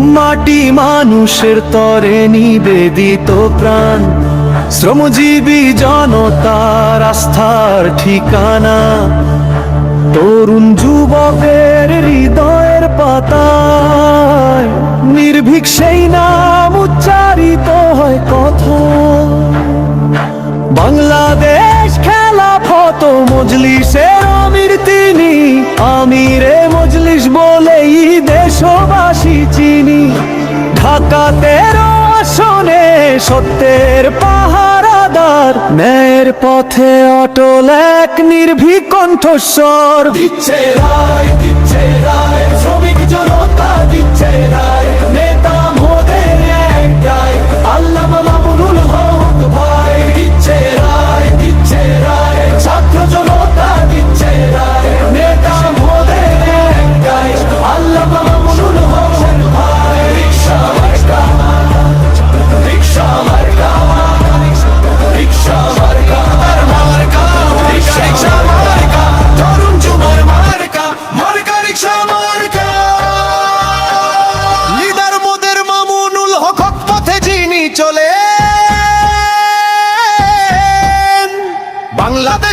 মাটি মানুষের তরে নিবেদিত প্রাণ। শ্রমজীবী জনতার আস্থার ঠিকানা। তরুণ যুবকের হৃদয়ের পাতায় নির্ভীক সেই নাম উচ্চারিত হয় কথা। বাংলাদেশ খেলা ফত মজলিসের আমির তিনি আমিরে চিনি। ঢাকা তেরো আসনে সত্যের পাহারাদার। ন্যায়ের পথে অটল এক নির্ভীক কণ্ঠস্বর। দিচ্ছে রায়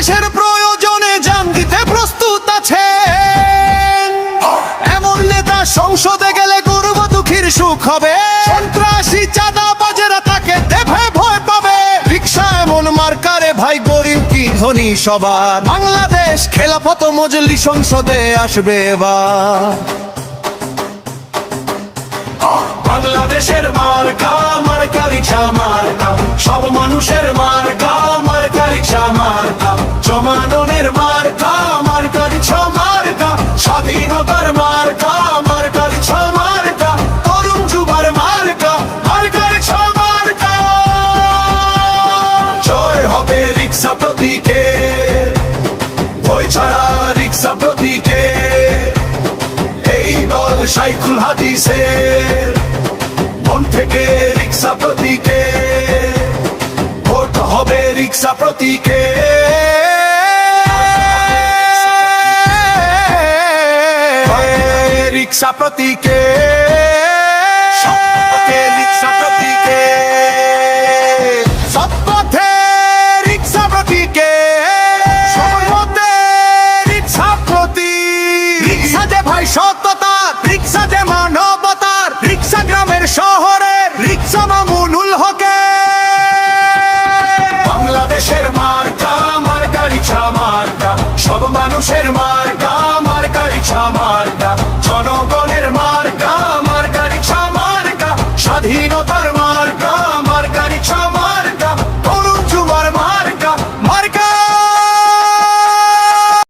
বাংলাদেশের প্রয়োজনে জান দিতে প্রস্তুত আছেন। এমন নেতা সংসদে গেলে গর্ব দুঃখীর সুখ হবে। সন্ত্রাসী চাঁদা বাজেরা তাকে দেভে ভয় পাবে। রিক্সা এমন মার্কারে, ভাই, গরিব কি ধনী সবার? বাংলাদেশ খেলাফত মজলি সংসদে আসবে এবার। বাংলাদেশের মার্কা মার্কা রিক্সা, মার্কা। সব মানুষের মার্কা মার্কা রিক্সা, মার্কা। জমাননের মার্কা মার্কা রিক্সা মার্কা, স্বাধীনতার মার্কা মার্কা রিক্সা মার্কা, তরুণ যুবার মার্কা মার্কা রিক্সা মার্কা। জয় হবে রিক্সা প্রতীকে বই ছাড়া রিক্সা প্রতীকে। এই দল সাইকুল হাদিসের মন থেকে রিক্সা প্রতীকে, ভোট হবে রিক্সা প্রতীকে। রিক্সা প্রতীকে। যে ভাই রিক্সা রিক্সা গ্রামের রিক্সা হকে। বাংলাদেশের রিক্সা সব মানুষের